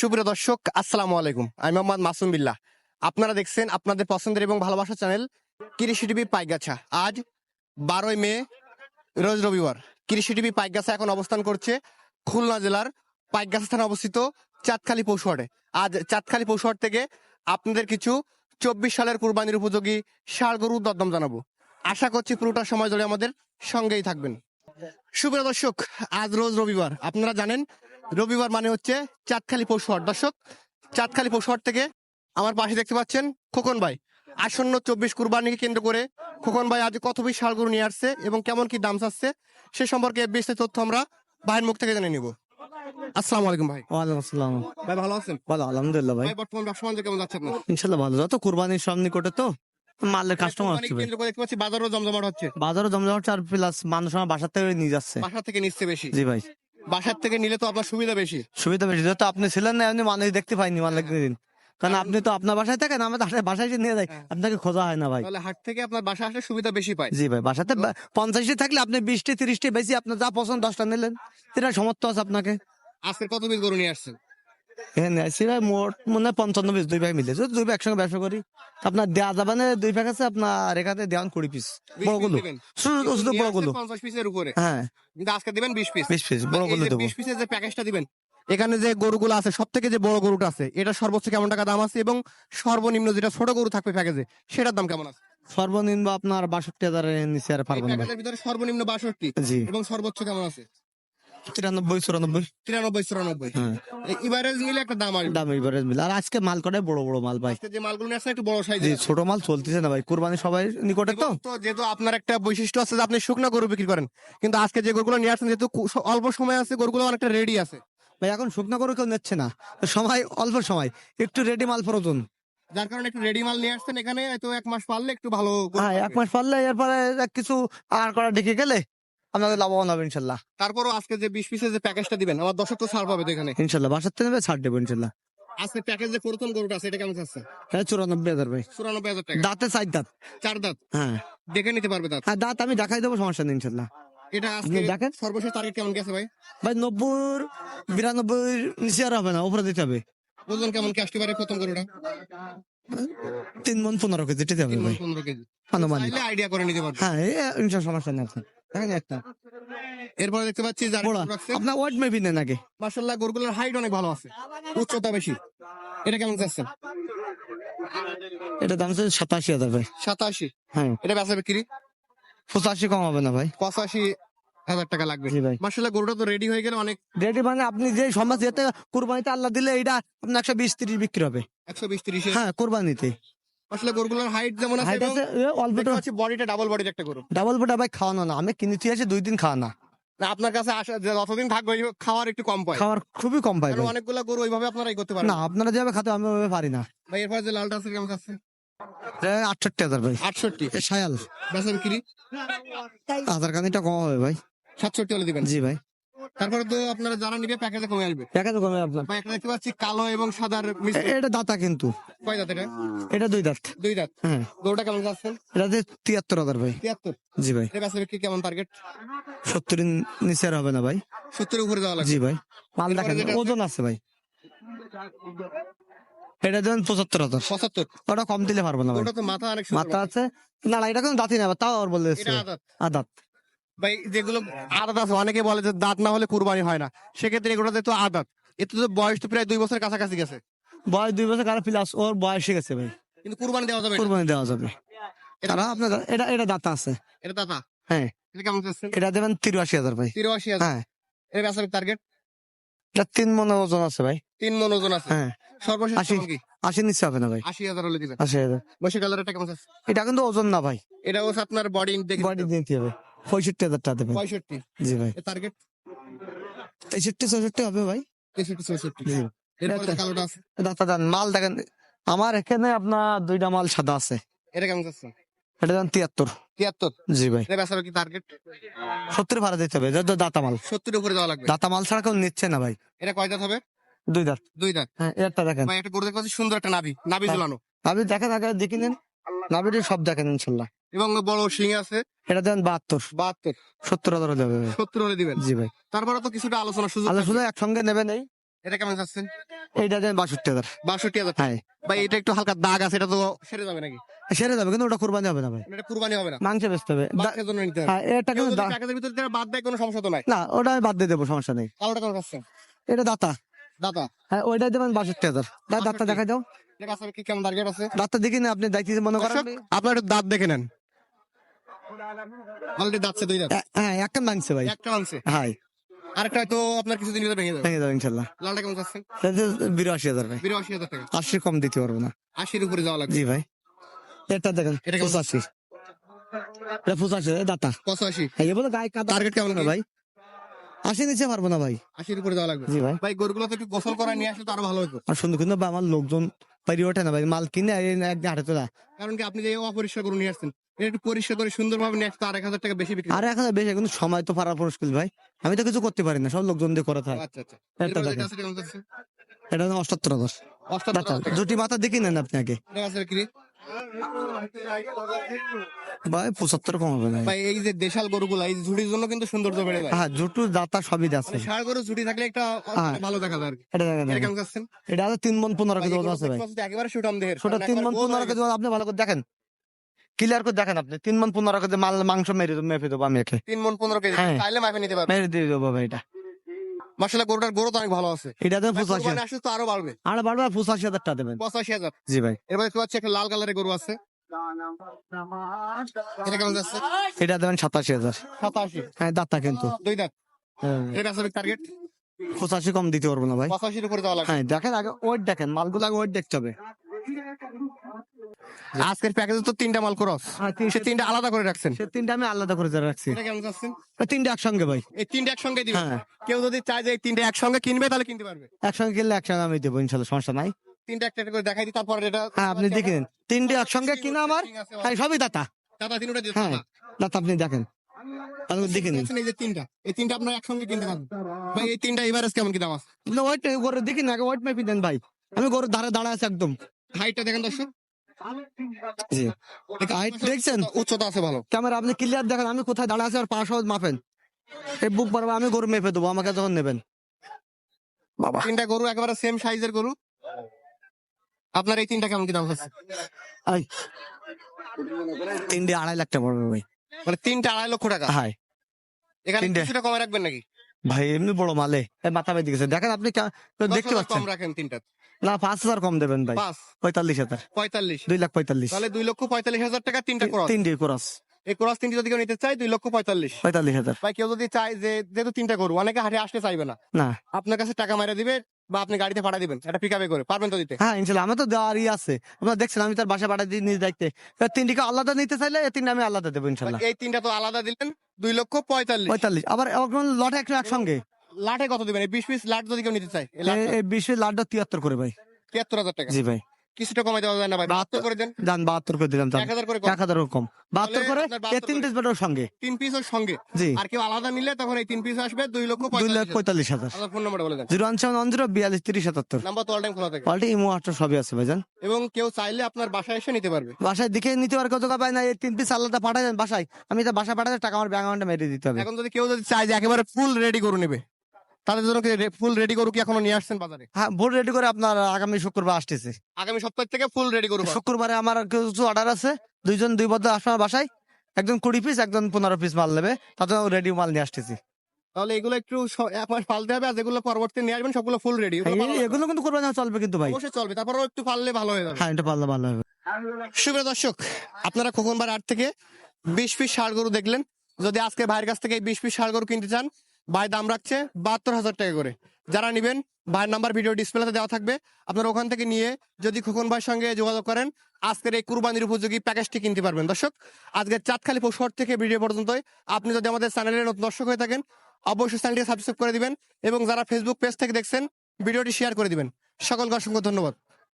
সুপ্রিয় দর্শক, আসসালামু আলাইকুম। আমি মোহাম্মদ মাসুম বিল্লাহ। আপনারা দেখছেন আপনাদের পছন্দের এবং ভালোবাসা চ্যানেল কৃষি টিভি পাইগাছা। আজ বারোই মে, রোজ রবিবার। কৃষি টিভি পাইগাছা এখন অবস্থান করছে খুলনা জেলার পাইগাছা থানা অবস্থিত চাঁদখালি পৌষহাটে আজ চাঁদখালি পৌষহাট থেকে আপনাদের কিছু চব্বিশ সালের কুরবানির উপযোগী ষাড় গরুর দরদাম জানাব। আশা করছি পুরোটা সময় ধরে আমাদের সঙ্গেই থাকবেন। সুপ্রিয় দর্শক, আজ রোজ রবিবার। আপনারা জানেন রবিবার মানে হচ্ছে চাঁদখালি পৌষহাট দর্শক চাঁদখালি পৌষহাট থেকে আমার পাশে দেখতে পাচ্ছেন খোকন ভাই। আসন্ন চব্বিশ কুরবানিকে কেন্দ্র করে খোকন ভাই আজ কত পিস ষাড়গরু নিয়ে আসছে এবং কেমন কি দাম চাচ্ছে সে সম্পর্কে বিস্তারিত তথ্য আমরা ভাইয়ের মুখ থেকে জেনে নিব। আসসালামু আলাইকুম ভাই। ওয়ালাইকুম আসসালাম। ভাই ভালো আছেন? ভালো আলহামদুলিল্লাহ ভাই। ভাই বর্তমান ব্যবসা বাণিজ্য কেমন যাচ্ছে আপনার? ইনশাল্লাহ ভালো। যত কুরবানির তো মালের কাস্টমার হচ্ছে দেখতে পাচ্ছি বাজারও জমজমাট হচ্ছে। বাজারও জমজমাট আর প্লাস মানুষ আমার বাসার থেকে নিয়ে যাচ্ছে। বাসা থেকে নিচ্ছে বেশি। জি ভাই। বাসার থেকে নিলে তো আপনার সুবিধা বেশি। সুবিধা বেশি। যেহেতু আপনি ছিলেন না এমনি মানুষ দেখতে পাইনি মালিক দিন। কারণ আপনি তো আপনার বাসায় থাকেন আমাদের বাসায়- নিয়ে যায় হ্যাঁ। আপনাকে খোঁজা হয় না ভাই। তাহলে হাট থেকে আপনার বাসা আসলে সুবিধা বেশি পায়। জি ভাই বাসাতে পঞ্চাশটি থাকলে আপনি বিশটি তিরিশটি বেশি আপনার যা পছন্দ দশটা নিলেন। সেটা সমর্থ আছে আপনাকে। আজকে কত পিস গরু নিয়ে আসছেন? এখানে ভাই মোট মনে পঞ্চান্ন পিস দুই ভাই মিলে। যদি দুই ভাই একসঙ্গে ব্যবসা করি আপনার দেওয়া যাবে না দুই ভাগ আছে আপনার এখানে দেওয়ান কুড়ি পিস বড়গুলো শুধু শুধু বড়গুলো পঞ্চাশ পিসের উপরে। হ্যাঁ। কিন্তু আজকে দিবেন বিশ পিস। বিশ পিস বড়গুলো দেবো। বিশ পিসের যে প্যাকেজটা দিবেন এখানে যে গরুগুলো আছে সব থেকে যে বড় গরুটা আছে এটা সর্বোচ্চ কেমন টাকা দাম আছে এবং সর্বনিম্ন যেটা ছোট গরু থাকবে প্যাকেজে সেটার দাম কেমন আছে? সর্বনিম্ন আপনার বাষট্টি হাজারের নিচে আর পারবেন ভিতরে সর্বনিম্ন বাষট্টি এবং সর্বোচ্চ কেমন আছে? তিরানব্বই চুরানব্বই। তিরানব্বই চুরানব্বই। মিলে একটা দাম আসবে দাম এবারে মিলে। আর আজকে মাল করে বড় বড় মাল ভাই। যে মালগুলো নিয়ে একটু বড় সাইজ ছোট মাল চলতেছে না ভাই। কুরবানি সবাই নিকটে তো। তো যেহেতু আপনার একটা বৈশিষ্ট্য আছে যে আপনি শুকনা গরু বিক্রি করেন। কিন্তু আজকে যে গরুগুলো নিয়ে আসছেন যেহেতু অল্প সময় আছে গরুগুলো অনেকটা রেডি আছে। ভাই এখন শুকনা গরু কেউ নিচ্ছে না। সময় অল্প সময়। একটু রেডি মাল প্রয়োজন। যার কারণে একটু রেডি মাল নিয়ে আসছেন এখানে হয়তো এক মাস পারলে একটু ভালো হ্যাঁ এক মাস পারলে এরপরে কিছু আর করা ঢেকে গেলে আপনাদের লাভবান হবে ইনশাল্লাহ। তারপরও আজকে যে বিশ পিসের যে প্যাকেজটা দিবেন আমার দর্শক তো ছাড় পাবে তো এখানে। ইনশাল্লাহ বাসার থেকে নেবে ছাড় দেবো ইনশাল্লাহ। আজকে প্যাকেজ যে প্রথম গরুটা আছে এটা কেমন আছে হ্যাঁ চুরানব্বই হাজার ভাই। চুরানব্বই হাজার টাকা। দাঁতে চার দাঁত। চার দাঁত? হ্যাঁ। দেখে নিতে পারবে দাঁত? হ্যাঁ দাঁত আমি দেখাই দেবো সমস্যা নেই ইনশাল্লাহ। এটা আজকে দেখেন। সর্বশেষ টার্গেট কেমন গেছে ভাই? ভাই নব্বই বিরানব্বই নিচে আর হবে না উপরে দিতে হবে। ওজন কেমন কি আসতে পারে প্রথম গরুটা? তিন মন পনেরো কেজি হবে ভাই। পনেরো কেজি। আনুমানিক। আইডিয়া করে নিতে পারবে। হ্যাঁ ইনশাল্লাহ সমস্যা নেই আপনার। দেখেন একটা। এরপরে দেখতে পাচ্ছি আপনার ওয়েট মেবি নেন আগে। মার্শাল্লাহ গরুগুলোর হাইট অনেক ভালো আছে। উচ্চতা বেশি। এটা কেমন যাচ্ছে এটা দাম হচ্ছে সাতাশি হাজার ভাই। সাতাশি? হ্যাঁ। এটা বেচা বিক্রি? পঁচাশি কম হবে না ভাই। পঁচাশি হাজার টাকা লাগবে। ভাই। মার্শাল্লাহ গরুটা তো রেডি হয়ে গেলে অনেক রেডি মানে আপনি যে সমাজ যেতে কোরবানিতে আল্লাহ দিলে এটা আপনার একশো বিশ তিরিশ বিক্রি হবে। একশো বিশ তিরিশে? হ্যাঁ কোরবানিতে। আসলে গরুগুলোর হাইট যেমন আছে হাইট এবং আছে অল্প দেখতে বডিটা ডাবল বডির একটা গরু। ডাবল ভাই খাওয়ানো না আমি কিনেছি আছে দুই দিন খাওয়ানা না। আপনার কাছে আসা যতদিন থাকবে খাওয়ার একটু কম পায় খাওয়ার খুবই কম অনেকগুলো গরু ওইভাবে করতে পারেন। না আপনারা যেভাবে খাতে আমি ওইভাবে পারি না। ভাই এরপর যে লালটা আছে কেমন আছে? আটষট্টি হাজার ভাই। আটষট্টি। সায়াল। বেচা বিক্রি হাজার কানিটা কম হবে ভাই। সাতষট্টি হলে দিবেন। জি ভাই। তারপরে তো আপনারা যারা নিবে প্যাকেজে কমে আসবে। প্যাকেজে কমে আপনার ভাই একটা দেখতে পাচ্ছি কালো এবং সাদার মিশ্রণ। এটা দাতা কিন্তু। কয় দাঁত এটা? এটা দুই দাঁত। দুই দাঁত। হ্যাঁ। গরুটা কেমন যাচ্ছেন এটা যে তিয়াত্তর হাজার ভাই। তিয়াত্তর? জি ভাই। এটা বেচা বিক্রি কেমন টার্গেট সত্তর নিচে আর হবে না ভাই। সত্তরের উপরে যাওয়া লাগবে। জি ভাই। মাল দেখেন ওজন আছে ভাই। এটা দেবেন পঁচাত্তর হাজার। পঁচাত্তর? ওটা কম দিলে পারব না ভাই। ওটা তো মাথা অনেক মাথা আছে। না এটা কোনো দাঁতই না তাও আর বলে আদাত। ভাই যেগুলো আদাত আছে অনেকে বলে যে দাঁত না হলে কুরবানি হয় না। সেক্ষেত্রে এগুলোতে তো আদাত। এতে তো বয়স তো প্রায় দুই বছরের কাছাকাছি গেছে। বয়স দুই বছর কারা প্লাস ওর বয়স হয়ে গেছে ভাই। কিন্তু কুরবানি দেওয়া যাবে। কোরবানি দেওয়া যাবে। তারা আপনার এটা এটা দাঁতা আছে। এটা দাতা? হ্যাঁ। এটা কেমন এটা দেবেন তিরাশি হাজার ভাই। তিরাশি হাজার? হ্যাঁ। বেচা টার্গেট এটা তিন মনে ওজন আছে ভাই। তিন মন ওজন আছে? হ্যাঁ। সর্বশেষ আশি। আশি নিচে হবে না ভাই। আশি হাজার হলে দিবেন। আশি হাজার। বসে কালারটা কেমন আছে এটা কিন্তু ওজন না ভাই। এটা হচ্ছে আপনার বডি বডি দিতে হবে। পঁয়ষট্টি হাজার টাকা দেবেন পঁয়ষট্টি জি ভাই টার্গেট তেষট্টি চৌষট্টি হবে ভাই তেষট্টি চৌষট্টি এটা- কালোটা আছে দেন মাল দেখেন আমার এখানে আপনার দুইটা মাল সাদা আছে এটা কেমন যাচ্ছে এটা দেন তিয়াত্তর তিয়াত্তর জি ভাই এটা বেচা কি টার্গেট সত্তর ভাড়া দিতে হবে এটা দাঁতা মাল সত্তরের উপরে দেওয়া লাগবে দাঁতা মাল ছাড়া কেউ নিচ্ছে না ভাই এটা কয় দাঁত হবে দুই দাঁত দুই দাঁত হ্যাঁ একটা দেখেন ভাই একটা গরু দেখতে সুন্দর একটা নাভি নাভি হ্যাঁ। ঝুলানো আপনি দেখেন আগে দেখে নেন সব দেখেন ইনশাল্লাহ এবং বড় শিং আছে। এটা দেন বাহাত্তর। বাহাত্তর। সত্তর হাজার হলে হবে সত্তর হলে দিবেন। জি ভাই। তারপরে তো কিছুটা আলোচনা সুযোগ। শুধু একসঙ্গে নেবেন এই। এটা কেমন যাচ্ছেন এইটা দেন বাষট্টি হাজার। বাষট্টি হাজার। হ্যাঁ। ভাই এটা একটু হালকা দাগ আছে এটা তো সেরে যাবে নাকি? সেরে যাবে কিন্তু ওটা কোরবানি হবে না ভাই। এটা কুরবানি হবে না। মাংস বেচতে হবে। বাচ্চার জন্য নিতে হবে। হ্যাঁ এটা কিন্তু প্যাকেজের ভিতরে থেকে বাদ দেয় কোনো সমস্যা তো নাই। না ওটা আমি বাদ দিয়ে দেবো সমস্যা নেই। কালোটা কেমন খাচ্ছেন এটা দাতা। দাদা হ্যাঁ ওইটা দেবেন বাষট্টি হাজার। দাঁতটা 62 দেখাই দাও। এটা কি কেমন টার্গেট আছে? দাঁতটা দেখি না আপনি দায়িত্ব মনে করেন। আপনার একটু দাঁত দেখে নেন। অলরেডি দাঁতছে দুই দাঁত হ্যাঁ একটা মাংস ভাই। একটা মাংসে হ্যাঁ আরেকটা হয়তো আপনার কিছুদিন ভিতরে ভেঙে যাবে। ভেঙে যাবে ইনশাল্লাহ। লালটা কেমন যাচ্ছেন বিরাশি হাজার ভাই। বিরাশি হাজার টাকা। আশি কম দিতে পারব না। আশির উপরে যাওয়া লাগবে। জি ভাই। এটা দেখেন এটা পঁচাশি। এটা পঁচাশি দাতা। পঁচাশি। বলে গায়ে কাদা টার্গেট কেমন না ভাই। আশি নিচে পারব না ভাই। আশির উপরে যাওয়া লাগবে। জি ভাই। ভাই গরুগুলো তো একটু গোসল করা নিয়ে আসলে তো আরও ভালো হতো আর সুন্দর কিন্তু আমার লোকজন পারি ওঠে না ভাই মাল কিনে একদিন হাটে তোলা। কারণ কি আপনি যে অপরিষ্কার করে নিয়ে আসছেন একটু পরিষ্কার করে সুন্দরভাবে নিয়ে আসতে আর এক হাজার টাকা বেশি বিক্রি আর হাজার বেশি কিন্তু সময় তো পারার মুশকিল ভাই? আমি তো কিছু করতে পারি না সব লোকজন দিয়ে করা থাকে আচ্ছা আচ্ছা। এটা অষ্টাত্তর দশ অষ্টাত্তর মাথা দেখি নেন আপনি আগে। ভাই পঁচাত্তর কম হবে না ভাই এই যে দেশাল গরুগুলা এই ঝুড়ির জন্য কিন্তু সৌন্দর্য বেড়ে যায়। হ্যাঁ জুটু দাতা সবই আছে। মানে ষাঁড় গরু ঝুড়ি থাকলে একটা হ্যাঁ। ভালো দেখা যায় এটা কেমন যাচ্ছেন? এটা আছে তিন মন পনেরো কেজি ওজন আছে ভাই। একেবারে সুটাম দেহের। তিন মন পনেরো কেজি আপনি ভালো করে দেখেন। ক্লিয়ার করে দেখেন আপনি। তিন মন পনেরো কেজি মাল মাংস মেরে দেবো মেপে দেবো আমি একে। তিন মন পনেরো কেজি হ্যাঁ। চাইলে মাপে নিতে পারবে। মেরে দিয়ে দেবো ভাই এটা। গরুটার গরু তো অনেক ভালো আছে। এটা দেন পঁচাশি। আসলে তো আরও বাড়বে। আর বারো পঁচাশি হাজার টাকা দেবেন। পঁচাশি হাজার। জি ভাই। এরপরে দেখতে পাচ্ছি একটা লাল কালারের গরু আছে। এটা কেমন যাচ্ছে? এটা দেবেন সাতাশি হাজার। সাতাশি। হ্যাঁ দাঁতটা কিন্তু। দুই দাঁত। হ্যাঁ, এটা আসলে টার্গেট পঁচাশি কম দিতে পারব না ভাই। পঁচাশির উপরে দেওয়া লাগবে। হ্যাঁ দেখেন আগে ওয়েট দেখেন। মালগুলো আগে ওয়েট দেখতে হবে। আজকের প্যাকেজে তো তিনটা মাল ক্রস হ্যাঁ সে তিনটা আলাদা করে রাখছেন? সে তিনটা আমি আলাদা করে রাখছি। কেমন যাচ্ছেন তিনটা একসঙ্গে ভাই। এই তিনটা একসঙ্গে দিবেন? হ্যাঁ। কেউ যদি চায় যে এই তিনটা একসঙ্গে কিনবে তাহলে কিনতে পারবে? একসঙ্গে কিনলে একসঙ্গে আমি দেবো ইনশাল্লাহ সমস্যা নাই। তিনটা একটা করে দেখাই দিই তারপর এটা হ্যাঁ আপনি দেখে নিন। তিনটে একসঙ্গে কিনা আমার? হ্যাঁ সবই দাতা। দাদা তিনটা হ্যাঁ দাতা আপনি দেখেন। আপনি দেখে নিন। এই যে তিনটা। এই তিনটা আপনার একসঙ্গে কিনতে পারবেন। ভাই এই তিনটা এভারেজ কেমন কি দাম আছে? ওয়েট করে দেখি না ওয়েট মেপি দেন ভাই। আমি গরুর ধারে দাঁড়া আছে একদম। হাইটটা দেখেন দর্শক। জি। হাইট দেখছেন? উচ্চতা আছে ভালো। ক্যামেরা আপনি ক্লিয়ার দেখেন আমি কোথায় দাঁড়া আছি আর পা মাপেন। এই বুক আমি গরু মেপে দেবো আমাকে যখন নেবেন। বাবা। তিনটা গরু একেবারে সেম সাইজের গরু। আপনার এই তিনটা কেমন কি দাম আই। তিনটে আড়াই লাখ টাকা পড়বে ভাই। মানে তিনটা আড়াই লক্ষ টাকা? এখানে। কিছুটা কমে রাখবেন নাকি? ভাই এমনি বড় মালে মাথা বেঁধে গেছে দেখেন আপনি দেখতে পাচ্ছেন। রাখেন তিনটা। না পাঁচ হাজার কম দেবেন ভাই। পঁয়তাল্লিশ হাজার। পঁয়তাল্লিশ। দুই লাখ পঁয়তাল্লিশ। তাহলে দুই লক্ষ পঁয়তাল্লিশ হাজার টাকা তিনটা ক্রস। তিনটে ক্রস। এই ক্রস তিনটি যদি কেউ নিতে চায় দুই লক্ষ পঁয়তাল্লিশ। পঁয়তাল্লিশ হাজার। ভাই কেউ যদি চায় যে যেহেতু তিনটা গরু অনেকে হাটে আসতে চাইবে না। না। আপনার কাছে টাকা মারা দিবে বা আপনি গাড়িতে ভাড়া দিবেন এটা পিক আপে করে পারবেন তো দিতে? হ্যাঁ ইনশাল্লাহ আমার তো দেওয়ারই আছে। আপনারা দেখছেন আমি তার বাসা পাঠা দিয়ে নিজ এবার তিনটিকে আলাদা নিতে চাইলে এই তিনটা আমি আলাদা দেবো ইনশাল্লাহ। এই তিনটা তো আলাদা দিলেন দুই লক্ষ পঁয়তাল্লিশ। পঁয়তাল্লিশ। আবার লট একটু একসঙ্গে। লাটে কত দিবেন? এই বিশ পিস লাট যদি কেউ নিতে চাই বিশ লাটটা তিয়াত্তর করে ভাই। তিয়াত্তর হাজার টাকা। জি ভাই। কিছুটা কমাই দেওয়া যায় না ভাই বাহাত্তর করে দেন। যান বাহাত্তর করে দিলাম এক হাজার করে এক হাজারও কম। বাহাত্তর করে আপনার এই 72 তিনটে বেটার সঙ্গে। তিন পিস সঙ্গে। জি। আর কেউ আলাদা নিলে তখন এই তিন পিস আসবে দুই লক্ষ দুই লাখ পঁয়তাল্লিশ পঁয়তাল্লিশ হাজার। হাজার ফোন নাম্বার বলে দেন। Zero one seven one zero বিয়াল্লিশ তিরিশ সাতাত্তর। নাম্বার তো অল টাইম খোলা থাকে। পাল্টে ইমো আটটা সবই আছে ভাইজান। এবং কেউ চাইলে আপনার বাসায় এসে নিতে পারবে। বাসায় দেখে নিতে পারে কত পায় না এই তিন পিস আলাদা পাঠায় দেন বাসায়। আমি তো বাসায় পাঠাতে টাকা আমার ব্যাংক অ্যাকাউন্টে মেরে দিতে হবে। এখন যদি কেউ যদি চায় যে একেবারে ফুল রেডি করে নেবে তাদের জন্য ফুল রেডি গরু কি এখনও নিয়ে আসছেন বাজারে? হ্যাঁ ভোট রেডি করে আপনার আগামী শুক্রবার আসতেছে। আগামী সপ্তাহ থেকে ফুল রেডি গরু পাবেন। শুক্রবারে আমার কিছু অর্ডার আছে। দুইজন দুই বদ্ধ আসবে আমার বাসায়। একজন কুড়ি পিস একজন পনেরো পিস মাল নেবে। তাতে রেডি মাল নিয়ে আসতেছি। তাহলে এগুলো একটু স- এক মাস পালতে হবে আর যেগুলো পরবর্তী নিয়ে আসবেন সবগুলো ফুল রেডি এই- এগুলো কিন্তু করবে না চলবে কিন্তু ভাই। অবশ্যই চলবে তারপরেও একটু পারলে ভালো হয়ে যাবে। হ্যাঁ এটা পারলে ভালো হবে। সুপ্রিয় দর্শক আপনারা খোকনবার আট থেকে বিশ পিস ষাড় গরু দেখলেন। যদি আজকে ভাইয়ের কাছ থেকে বিশ পিস ষাড় গরু কিনতে চান ভাই, দাম রাখছে বাহাত্তর হাজার টাকা করে। যারা নেবেন, ভাইয়ের নাম্বার ভিডিও ডিসপ্লেতে দেওয়া থাকবে। আপনারা ওখান থেকে নিয়ে যদি খোকন ভাইয়ের সঙ্গে যোগাযোগ করেন, আজকের এই কুরবানির উপযোগী প্যাকেজটি কিনতে পারবেন। দর্শক, আজকের চাঁদখালি পৌষর থেকে ভিডিও পর্যন্তই। আপনি যদি আমাদের চ্যানেলের নতুন দর্শক হয়ে থাকেন, অবশ্যই চ্যানেলটি সাবস্ক্রাইব করে দিবেন এবং যারা ফেসবুক পেজ থেকে দেখছেন ভিডিওটি শেয়ার করে দিবেন। সকলকে অসংখ্য ধন্যবাদ।